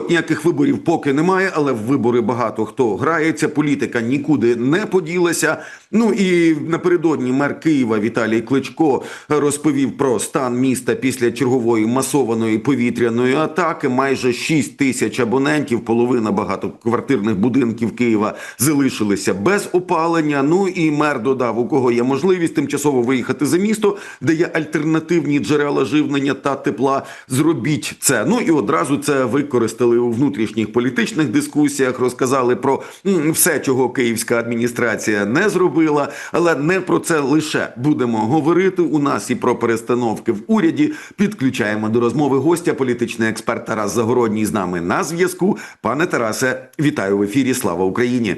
от ніяких виборів поки немає, але в вибори багато хто грається. Політика нікуди не поділася. Ну і напередодні мер Києва Віталій Кличко розповів про стан міста після чергової масованої повітряної атаки. Майже 6 тисяч абонентів, половина багатоквартирних будинків Києва залишилися без опалення. Ну і мер додав, у кого є можливість тимчасово виїхати за місто, де є альтернативні джерела живлення та тепла. Зробіть це. Ну і одразу це використали у внутрішніх політичних дискусіях. Розказали про все, чого київська адміністрація не зробила, але не про це лише будемо говорити. У нас і про перестановки в уряді. Підключаємо до розмови гостя, політичний експерт Тарас Загородній з нами на зв'язку. Пане Тарасе, вітаю в ефірі. Слава Україні!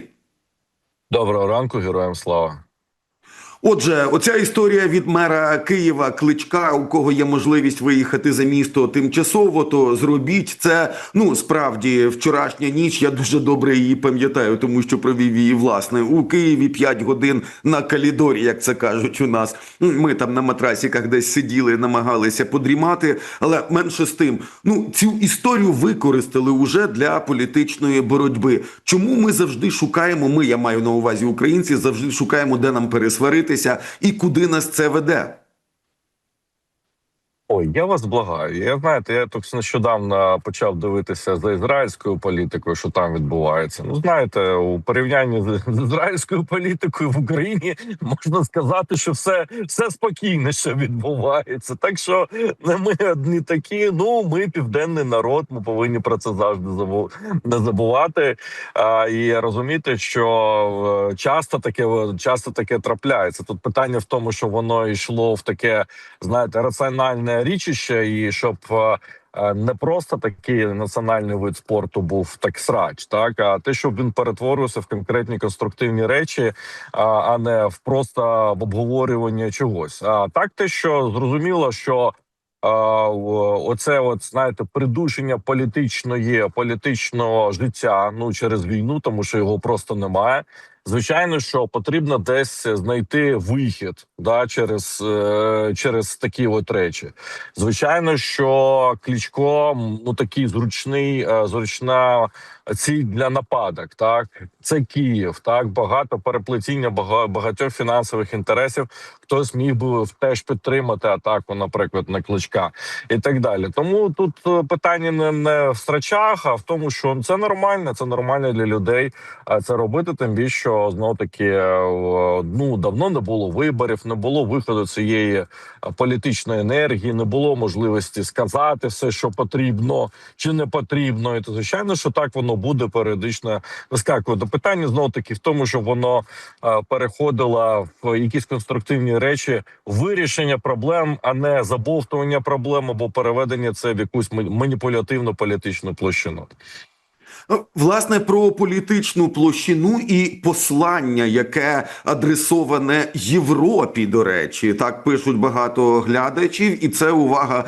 Доброго ранку, героям слава. Отже, оця історія від мера Києва Кличка, у кого є можливість виїхати за місто тимчасово, то зробіть це. Ну справді, вчорашня ніч. Я дуже добре її пам'ятаю, тому що провів її власне у Києві 5 годин на калідорі, як це кажуть у нас. Ми там на матрасіках десь сиділи, намагалися подрімати. Але менше з тим, ну цю історію використали уже для політичної боротьби. Чому ми завжди шукаємо? Ми я маю на увазі українці, завжди шукаємо, де нам пересваритися і куди нас це веде. Ой, я вас благаю. Я знаєте, я тут нещодавно почав дивитися за ізраїльською політикою, що там відбувається. Ну знаєте, у порівнянні з, ізраїльською політикою в Україні можна сказати, що все все спокійно, що відбувається. Так що не ми одні такі. Ну ми південний народ. Ми повинні про це завжди не забувати. А, і розуміти, що е, часто таке часто таке трапляється. Тут питання в тому, що воно йшло в таке, знаєте, раціональне річище, і щоб е, е, не просто такий національний вид спорту був так срач, так а те, щоб він перетворився в конкретні конструктивні речі, а, не в просто в обговорювання чогось. А так, те, що зрозуміло, що. Оце, от знаєте, придушення політичної політичного життя ну через війну, тому що його просто немає. Звичайно, що потрібно десь знайти вихід да через, е, через такі от речі. Звичайно, що Кличко ну такий зручний, е, зручна ціль для нападок. Так, це Київ, так багато переплетіння бага- багатьох фінансових інтересів. Хтось міг би теж підтримати атаку, наприклад, на кличка і так далі. Тому тут е, питання не, не в страчах, а в тому, що це нормально, це нормально для людей. Це робити, тим більше що знов таки е, ну давно не було виборів, не було виходу цієї е, політичної енергії, не було можливості сказати все, що потрібно чи не потрібно. І то звичайно, що так воно буде періодично вискакувати. Питання знову таки в тому, що воно е, переходило в якісь конструктивні речі, вирішення проблем, а не забовтування проблем або переведення це в якусь маніпулятивну політичну площину. Ну, Власне, про політичну площину і послання, яке адресоване Європі, до речі, так пишуть багато глядачів, і це увага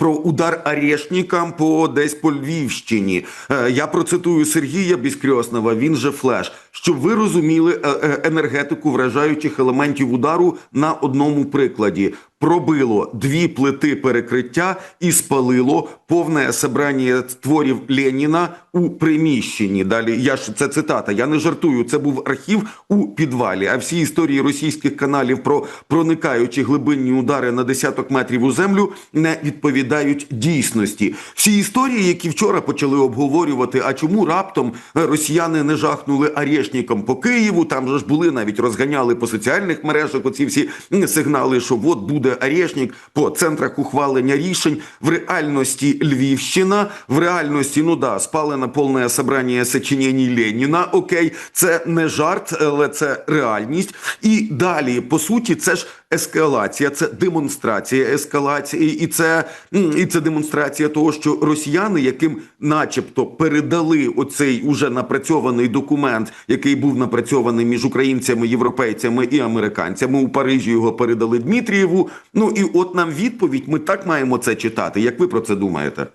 про удар арешникам по десь по Львівщині. Е, Я процитую Сергія Біскрьоснова, він же флеш. Щоб ви розуміли е, е, енергетику вражаючих елементів удару на одному прикладі. Пробило дві плити перекриття і спалило повне собрання творів Леніна у приміщенні. Далі я ж це цитата. Я не жартую. Це був архів у підвалі. А всі історії російських каналів про проникаючі глибинні удари на десяток метрів у землю не відповідають дійсності. Всі історії, які вчора почали обговорювати, а чому раптом росіяни не жахнули арешником по Києву? Там же ж були навіть розганяли по соціальних мережах оці всі сигнали, що от буде арешник по центрах ухвалення рішень. В реальності Львівщина, в реальності, ну да, спалено повне собрання сочинень Леніна. Окей, це не жарт, але це реальність. І далі, по суті, це ж ескалація, це демонстрація ескалації, і це, і це демонстрація того, що росіяни, яким, начебто, передали оцей уже напрацьований документ, який був напрацьований між українцями, європейцями і американцями. У Парижі його передали Дмитрієву. Ну і от нам відповідь. Ми так маємо це читати. Як ви про це думаєте?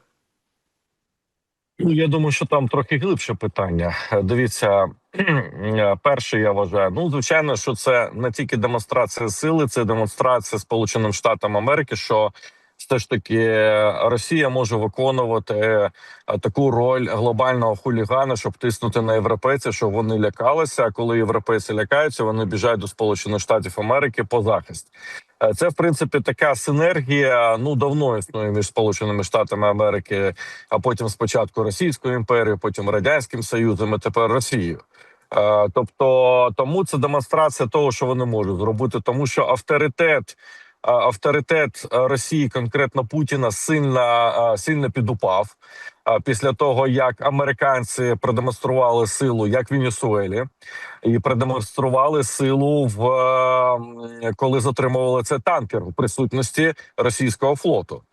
Ну, я думаю, що там трохи глибше питання. Дивіться, перше, я вважаю. Ну, звичайно, що це не тільки демонстрація сили, це демонстрація Сполученим Штатам Америки, що все ж таки Росія може виконувати е, таку роль глобального хулігана, щоб тиснути на європейців, щоб вони лякалися. А коли європейці лякаються, вони біжать до Сполучених Штатів Америки по захист. Е, Це в принципі така синергія. Ну давно існує між Сполученими Штатами Америки, а потім спочатку Російською імперією, потім радянським Союзом, і тепер Росією. Е, Тобто, тому це демонстрація того, що вони можуть зробити, тому що авторитет. Авторитет Росії, конкретно Путіна, сильно сильно підупав після того, як американці продемонстрували силу, як в Венесуелі, і продемонстрували силу в коли затримували це танкер у присутності російського флоту.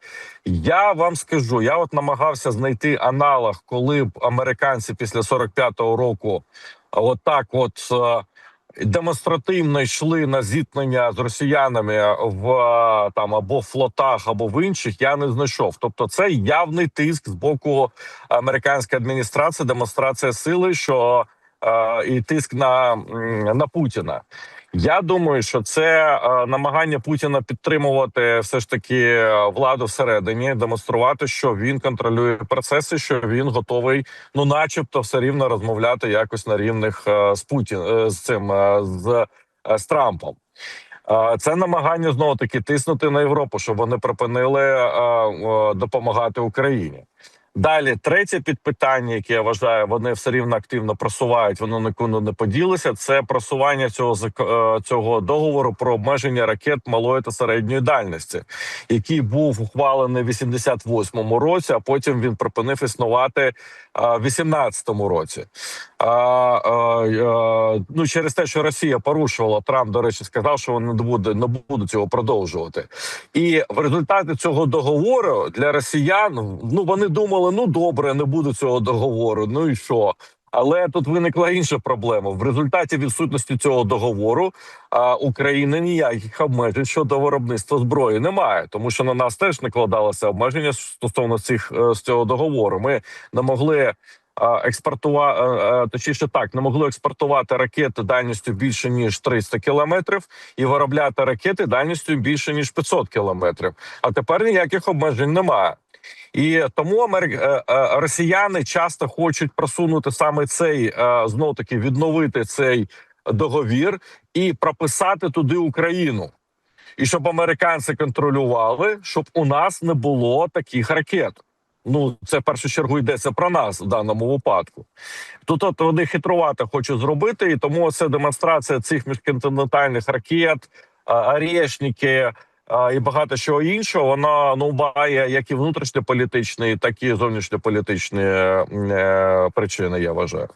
Я вам скажу, я от намагався знайти аналог, коли б американці після 45-го року, отак, от. е, Демонстративно йшли на зіткнення з росіянами в там або в флотах, або в інших. Я не знайшов. Тобто, це явний тиск з боку американської адміністрації, демонстрація сили, що е, і тиск на, на Путіна. Я думаю, що це е, намагання Путіна підтримувати все ж таки е, владу всередині, демонструвати, що він контролює процеси, що він готовий, ну, начебто, все рівно розмовляти якось на рівних е, з Путін з цим з, з Трампом. Це намагання знову таки тиснути на Європу, щоб вони припинили допомагати Україні. Далі, третє підпитання, яке я вважаю, вони все рівно активно просувають, воно нікуди не поділося. Це просування цього е, цього договору про обмеження ракет малої та середньої дальності, який був ухвалений в 88-му році, а потім він припинив існувати е, в 18-му році. А, е, е, ну через те, що Росія порушувала Трамп, до речі, сказав, що вони не буде не будуть цього продовжувати. І в результаті цього договору для росіян ну вони думали, ну добре, не буде цього договору. Ну і що? Але тут виникла інша проблема. В результаті відсутності цього договору а, України ніяких обмежень щодо виробництва зброї немає, тому що на нас теж накладалося обмеження стосовно цих е, з цього договору. Ми не могли експортувати, точніше так, не могли експортувати ракети дальністю більше ніж 300 кілометрів і виробляти ракети дальністю більше ніж 500 кілометрів. А тепер ніяких обмежень немає. І тому е, е, росіяни часто хочуть просунути саме цей знов таки відновити цей договір і прописати туди Україну. І щоб американці контролювали, щоб у нас не було таких ракет. Ну, це в першу чергу йдеться про нас в даному випадку. Тут от вони хитрувато хочуть зробити, і тому це демонстрація цих міжконтинентальних ракет, арішники і багато чого іншого. Вона ну має як і внутрішньополітичні, так і зовнішньополітичні е, причини. Я вважаю.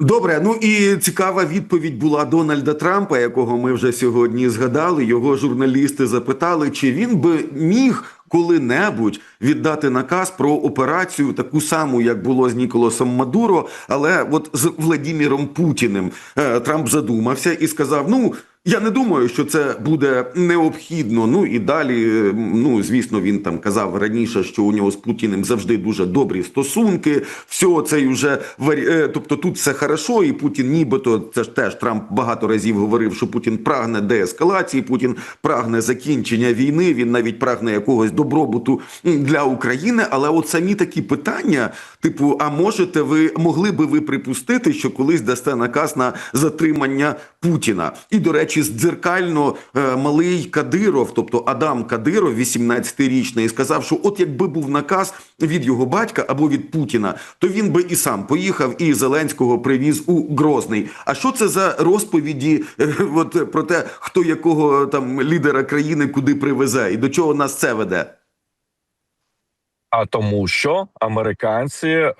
Добре, ну і цікава відповідь була Дональда Трампа, якого ми вже сьогодні згадали. Його журналісти запитали, чи він би міг коли-небудь віддати наказ про операцію, таку саму, як було з Ніколасом Мадуро, але от з Владіміром Путіним Е, Трамп задумався і сказав: Ну. Я не думаю, що це буде необхідно. Ну і далі, е, ну звісно, він там казав раніше, що у нього з Путіним завжди дуже добрі стосунки. Все уже варі... е, тобто тут все хорошо, і Путін, нібито це ж теж Трамп багато разів говорив, що Путін прагне деескалації, Путін прагне закінчення війни. Він навіть прагне якогось добробуту для України. Але от самі такі питання, типу, а можете ви могли би ви припустити, що колись дасте наказ на затримання Путіна? І до речі, дзеркально е, малий Кадиров, тобто Адам Кадиров, 18-річний, сказав, що от якби був наказ від його батька або від Путіна, то він би і сам поїхав і Зеленського привіз у Грозний. А що це за розповіді е, от, про те, хто якого там лідера країни куди привезе, і до чого нас це веде? А тому, що американці е,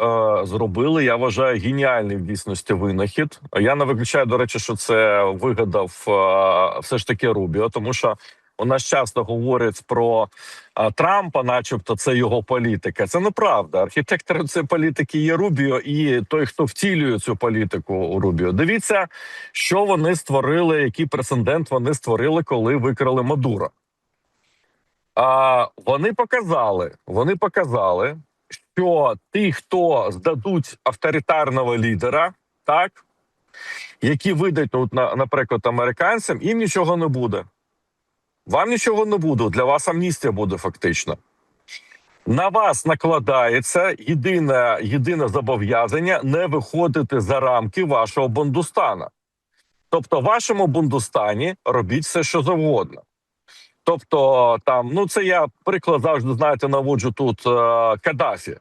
зробили, я вважаю, геніальний в дійсності винахід. Я не виключаю, до речі, що це вигадав е, все ж таки Рубіо, тому що у нас часто говорять про е, Трампа, начебто, це його політика. Це неправда. Архітектором цієї політики є Рубіо, і той, хто втілює цю політику у Рубіо. Дивіться, що вони створили, який прецедент вони створили, коли викрали Мадура. А вони показали, вони показали, що ті, хто здадуть авторитарного лідера, так які видають, от, наприклад, американцям, їм нічого не буде. Вам нічого не буде. Для вас амністія буде фактично. На вас накладається єдине, єдине зобов'язання не виходити за рамки вашого Бундустана. Тобто, в вашому Бундустані робіть все, що завгодно. Тобто, там, ну це я приклад завжди знаєте, наводжу тут е, Каддафі.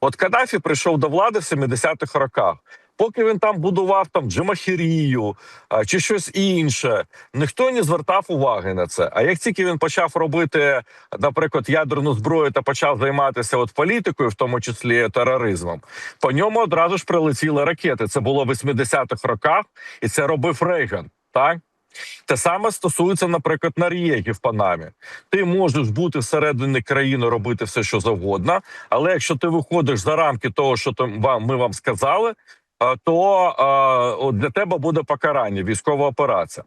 От Каддафі прийшов до влади в 70-х роках. Поки він там будував там Джамахірію а, чи щось інше, ніхто не звертав уваги на це. А як тільки він почав робити, наприклад, ядерну зброю та почав займатися от політикою, в тому числі тероризмом, по ньому одразу ж прилетіли ракети. Це було в 80-х роках, і це робив Рейган. Так те саме стосується, наприклад, Нар'єги в Панамі. Ти можеш бути всередині країни, робити все, що завгодно, але якщо ти виходиш за рамки того, що там вам ми вам сказали. То для тебе буде покарання, військова операція.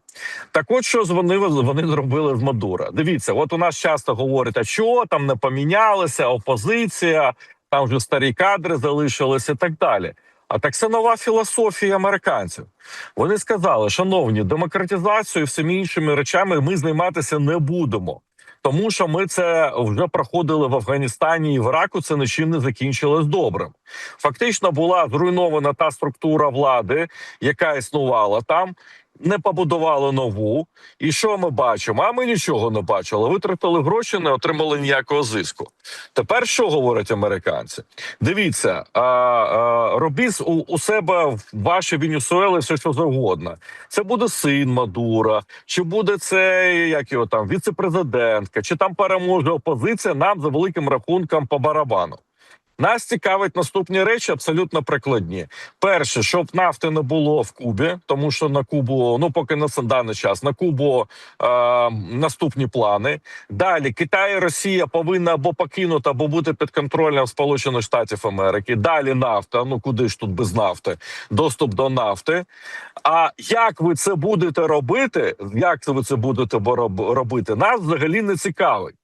Так, от що вони вони зробили з Мадура. Дивіться, от у нас часто говорять, а що там не помінялися, опозиція, там вже старі кадри залишилися і так далі. А так це нова філософія американців. Вони сказали, шановні, демократизацією, всіми іншими речами ми займатися не будемо. Тому що ми це вже проходили в Афганістані і в Іраку. Це нічим не закінчилось добрим. Фактично була зруйнована та структура влади, яка існувала там. Не побудували нову, і що ми бачимо? А ми нічого не бачили. Витратили гроші, не отримали ніякого зиску. Тепер що говорять американці? Дивіться, а, а, робіть у, у себе в вашій Венесуели все, що завгодно. Це буде син Мадура, чи буде це як його там віце-президентка, чи там переможе опозиція. Нам за великим рахунком по барабану. Нас цікавить наступні речі абсолютно прикладні. Перше, щоб нафти не було в Кубі, тому що на Кубу, ну поки на даний час, на Кубу е, наступні плани. Далі Китай і Росія повинна або покинути, або бути під контролем Сполучених Штатів Америки. Далі нафта. Ну куди ж тут без нафти? Доступ до нафти. А як ви це будете робити? Як ви це будете робити? Нас взагалі не цікавить.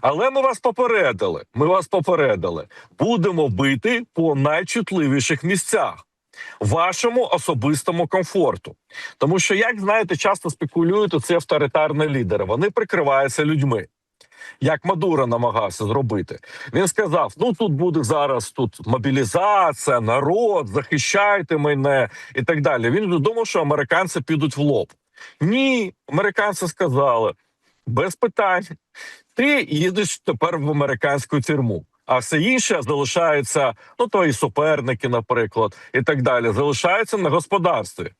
Але ми вас попередили. Ми вас попередили. Будемо бити по найчутливіших місцях. Вашому особистому комфорту, тому що, як знаєте, часто спекулюють ці авторитарні лідери. Вони прикриваються людьми, як Мадуро намагався зробити. Він сказав: ну тут буде зараз тут мобілізація, народ, захищайте мене і так далі. Він думав, що американці підуть в лоб. Ні, американці сказали без питань. Ти їдеш тепер в американську тюрму. А все інше залишається, ну твої суперники, наприклад, і так далі, залишаються на господарстві.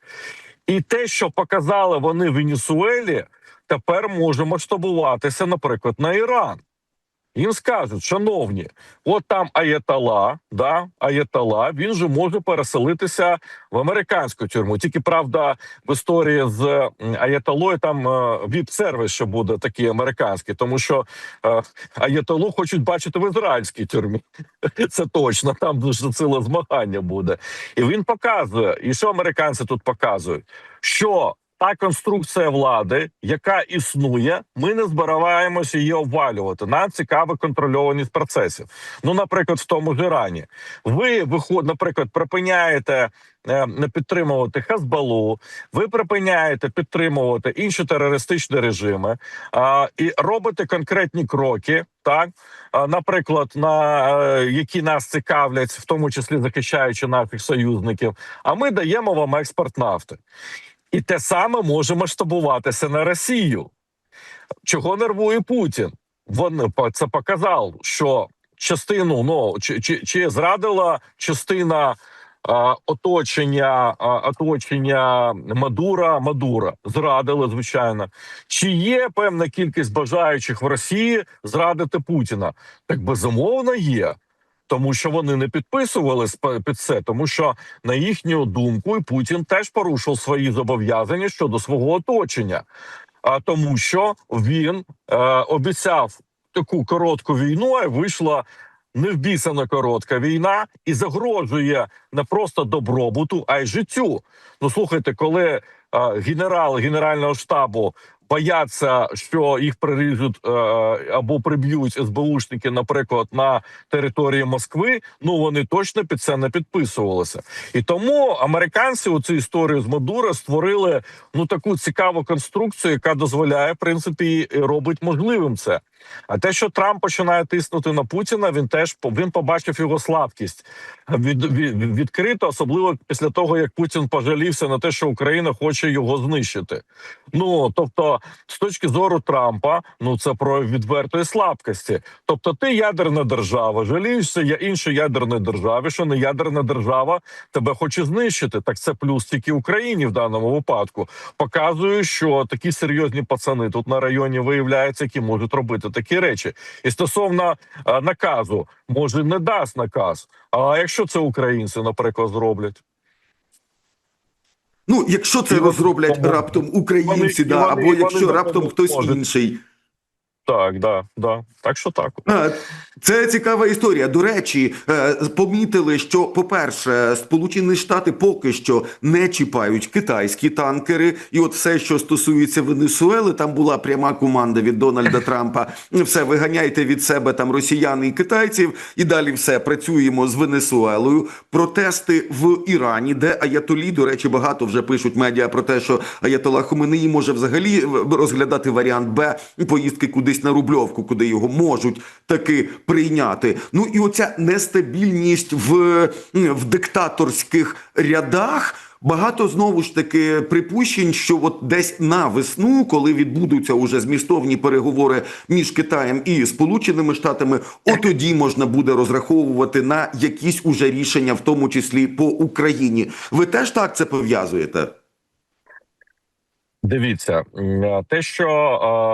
І те, що показали вони в Венесуелі, тепер може масштабуватися, наприклад, на Іран. Їм скажуть, шановні, от там Аєтала, да, Аєтала, він же може переселитися в американську тюрму. Тільки правда, в історії з Аєталою там е, віп-сервіс ще буде такий американський, тому що е, Аєталу хочуть бачити в ізраїльській тюрмі. Це точно, там дуже сила змагання буде. І він показує, і що американці тут показують, що та конструкція влади, яка існує, ми не збираємося її обвалювати. Нам цікава контрольованість процесів. Ну, наприклад, в тому ж Ірані. Ви виход, наприклад, припиняєте е, не підтримувати Хазбалу, ви припиняєте підтримувати інші терористичні режими а, і робите конкретні кроки, так наприклад, на е, які нас цікавлять, в тому числі захищаючи наших союзників. А ми даємо вам експорт нафти. І те саме може масштабуватися на Росію. Чого нервує Путін? Він це показав, що частину ну чи, чи, чи зрадила частина а, оточення а, оточення Мадура Мадура. Зрадили, звичайно. Чи є певна кількість бажаючих в Росії зрадити Путіна? Так безумовно є. Тому що вони не підписувались п- під це, тому що на їхню думку Путін теж порушив свої зобов'язання щодо свого оточення, а тому, що він е, обіцяв таку коротку війну, а вийшла невбісана коротка війна і загрожує не просто добробуту, а й життю. Ну слухайте, коли е, генерал Генерального штабу бояться, що їх приріжуть е, або приб'ють СБУшники, наприклад, на території Москви. Ну вони точно під це не підписувалися. І тому американці у цю історію з Мадура створили ну таку цікаву конструкцію, яка дозволяє в принципі робить можливим це. А те, що Трамп починає тиснути на Путіна, він теж він побачив його слабкість від, від, відкрито, особливо після того, як Путін пожалівся на те, що Україна хоче його знищити. Ну тобто, з точки зору Трампа, ну це про відвертої слабкості. Тобто, ти ядерна держава, жалієшся я іншій ядерної державі, що не ядерна держава тебе хоче знищити. Так це плюс тільки Україні в даному випадку. Показує, що такі серйозні пацани тут на районі виявляються, які можуть робити такі речі. І стосовно е, наказу, може не дасть наказ. А якщо це українці, наприклад, зроблять. Ну, якщо це розроблять раптом українці, вони- да, вони- або і якщо вони раптом хтось інший. Так, да, да. Так що так. Це цікава історія. До речі, е, помітили, що, по-перше, Сполучені Штати поки що не чіпають китайські танкери, і от все, що стосується Венесуели, там була пряма команда від Дональда Трампа. Все виганяйте від себе там росіян і китайців, і далі все працюємо з Венесуелою. Протести в Ірані, де Аятолі, до речі, багато вже пишуть медіа про те, що Аятола Хоменеї може взагалі розглядати варіант Б поїздки кудись на Рубльовку, куди його можуть таки прийняти. Ну і оця нестабільність в, в диктаторських рядах. Багато знову ж таки припущень, що от десь на весну, коли відбудуться уже змістовні переговори між Китаєм і Сполученими Штатами, от тоді можна буде розраховувати на якісь уже рішення, в тому числі по Україні. Ви теж так це пов'язуєте? Дивіться, е, те, що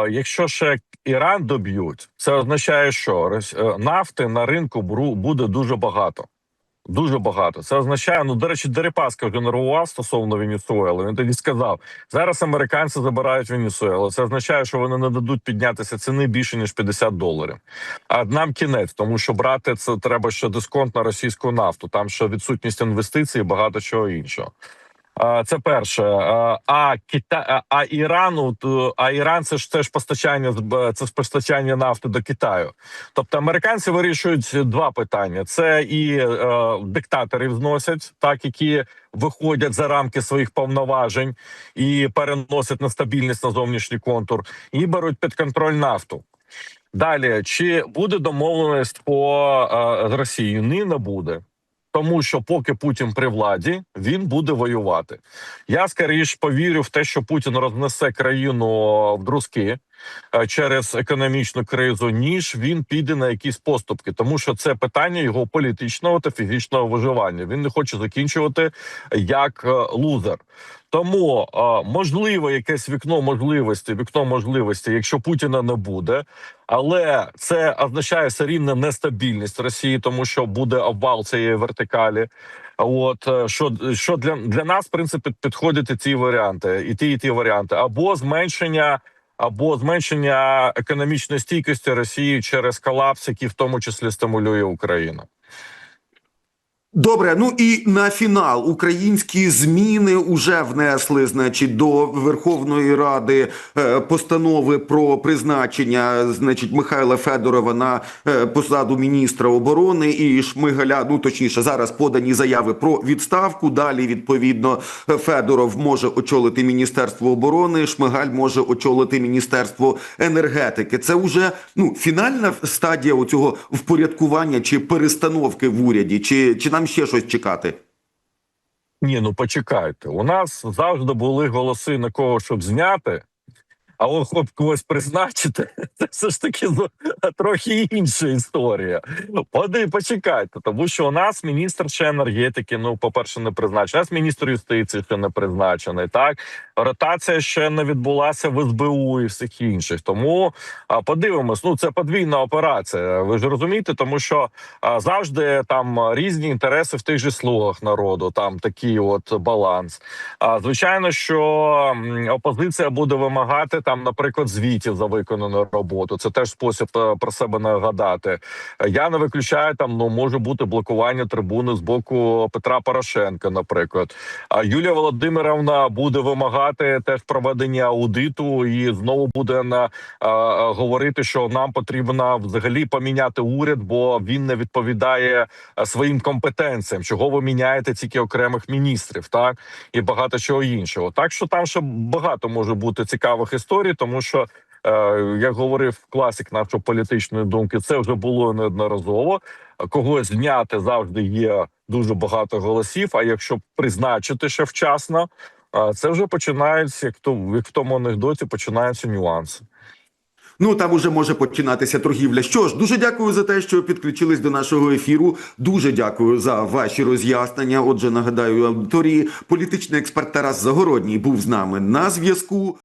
е, якщо ще Іран доб'ють, це означає, що е, нафти на ринку буде дуже багато. Дуже багато. Це означає, ну до речі, Дерипаска вже нервував стосовно Венесуели. Він тоді сказав: зараз американці забирають Венесуелу. Це означає, що вони не дадуть піднятися ціни більше ніж 50 доларів. А нам кінець, тому що брати це треба ще дисконт на російську нафту. Там ще відсутність інвестицій, багато чого іншого. Це перше. А, А Кита... а- а Ірану, а Іран це ж це ж постачання це ж постачання нафти до Китаю. Тобто американці вирішують два питання: це і е, диктаторів зносять, так які виходять за рамки своїх повноважень і переносять нестабільність на зовнішній контур, і беруть під контроль нафту. Далі чи буде домовленість по е, з Росією? Ні, не буде. Тому що поки Путін при владі, він буде воювати. Я скоріш повірю в те, що Путін рознесе країну в друзки е, через економічну кризу, ніж він піде на якісь поступки, тому що це питання його політичного та фізичного виживання. Він не хоче закінчувати як е, лузер. Тому е, можливо якесь вікно можливості, вікно можливості, якщо Путіна не буде, але це означає все нестабільність Росії, тому що буде обвал цієї вертикалі. От е, що, що для, для нас в принципі підходять ці варіанти, і ті, і ті варіанти, або зменшення. Або зменшення економічної стійкості Росії через колапс, який в тому числі стимулює Україну. Добре, ну і на фінал українські зміни вже внесли, значить, до Верховної Ради е, постанови про призначення, значить, Михайла Федорова на е, посаду міністра оборони і Шмигаля. Ну точніше, зараз подані заяви про відставку. Далі відповідно Федоров може очолити міністерство оборони. Шмигаль може очолити міністерство енергетики. Це вже ну фінальна стадія оцього впорядкування чи перестановки в уряді, чи, чи нам ще щось чекати? Ні, ну почекайте. У нас завжди були голоси на кого, щоб зняти. А от хоч когось призначити, це все ж таки ну, трохи інша історія. Поди, почекайте, тому що у нас міністр ще енергетики, ну, по-перше, не призначений. У нас міністр юстиції ще не призначений. Так, ротація ще не відбулася в СБУ і всіх інших. Тому а, подивимось. Ну, це подвійна операція. Ви ж розумієте, тому що а, завжди там різні інтереси в тих же слугах народу. Там такий от баланс. А звичайно, що опозиція буде вимагати там, наприклад, звітів за виконану роботу. Це теж спосіб е, про себе нагадати. Е, Я не виключаю там, ну може бути блокування трибуни з боку Петра Порошенка, наприклад. А Юлія Володимировна буде вимагати теж проведення аудиту і знову буде на а, а, говорити, що нам потрібно взагалі поміняти уряд, бо він не відповідає своїм компетенціям. Чого ви міняєте тільки окремих міністрів, так і багато чого іншого. Так що там ще багато може бути цікавих історій, тому що. е, Як говорив класик нашої політичної думки, це вже було неодноразово. Когось зняти завжди є дуже багато голосів. А якщо призначити ще вчасно, це вже починається, як то як в тому анекдоті починаються нюанси. Ну там уже може починатися торгівля. Що ж, дуже дякую за те, що підключились до нашого ефіру. Дуже дякую за ваші роз'яснення. Отже, нагадаю аудиторії, політичний експерт Тарас Загородній був з нами на зв'язку.